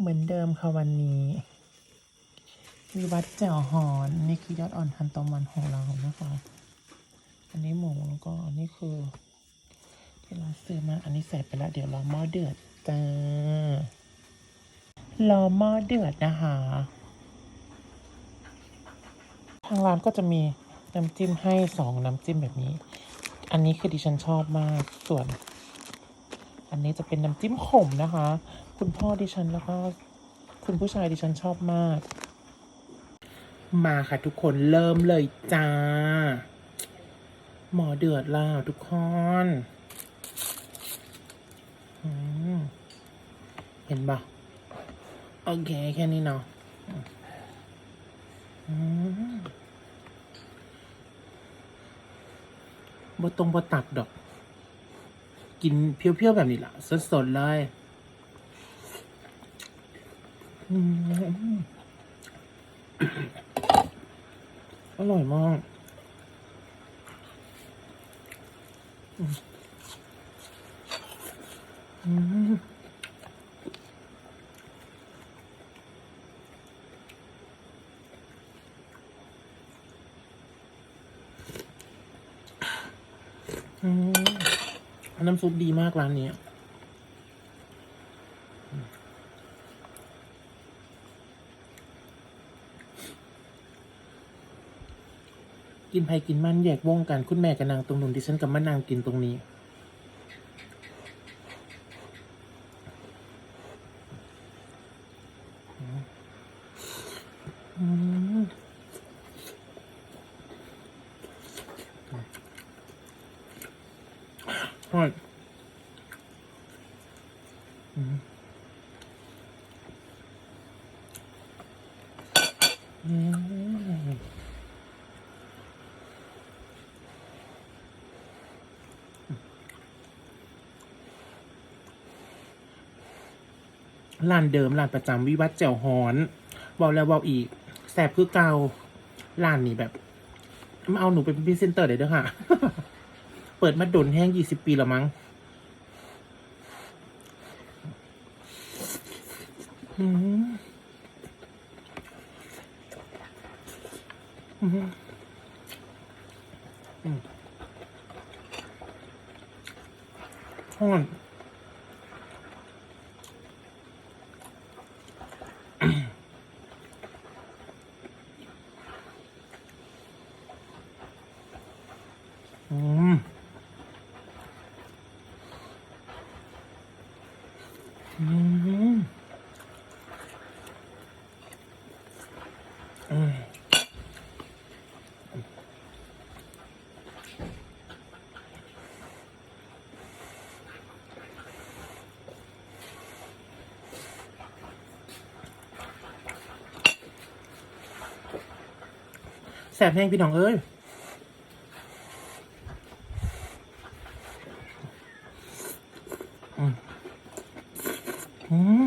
เหมือนเดิมค่ะวันนี้วิวัฒน์แจ่วหอนนี่คือยอดอ่อนทันตะวันของเรานะคะ อันนี้หมูแล้วก็อันนี้คือ ที่เราซื้อมาอันนี้ใส่ไปแล้วเดี๋ยวรอหม้อเดือดจ้ารอหม้อเดือดนะคะ ทางร้านก็จะมีน้ำจิ้มให้สองน้ำจิ้มแบบนี้ อันนี้คือดิฉันชอบมากส่วน อันนี้จะเป็นน้ำจิ้มขมนะคะ คุณพ่อดิฉันแล้วก็คุณผู้ชายดิฉันชอบมาก มาค่ะทุกคนเริ่มเลยจ้า หมอเดือดแล้วทุกคนเห็นปะโอเค แค่นี้เนาะอืมบตรงบ่ตัดดอก กินเพียวๆแบบนี้ล่ะ สดๆเลย อร่อยมากอืมอืมอืมน้ำซุปดีมากร้านนี้ กินไผ่กินมันแยกวงกันคุณแม่กับนางตรงนู้นดิฉันกับมะนางกินตรงนี้อืมอร่อยอืมอืม ร้านเดิมร้านประจำวิวัฒน์แจ่วฮอนเบาแล้วเบาอีกแสบคือเการ้านนี้แบบมาเอาหนูเป็นพรีเซนเตอร์เลยเด้อค่ะ เปิดมาดนแห้งยี่สิบปีแล้วมั้งอืมอืมอืม อืมอืมอืมแสบแห้งพี่น้องเอ้ย อืม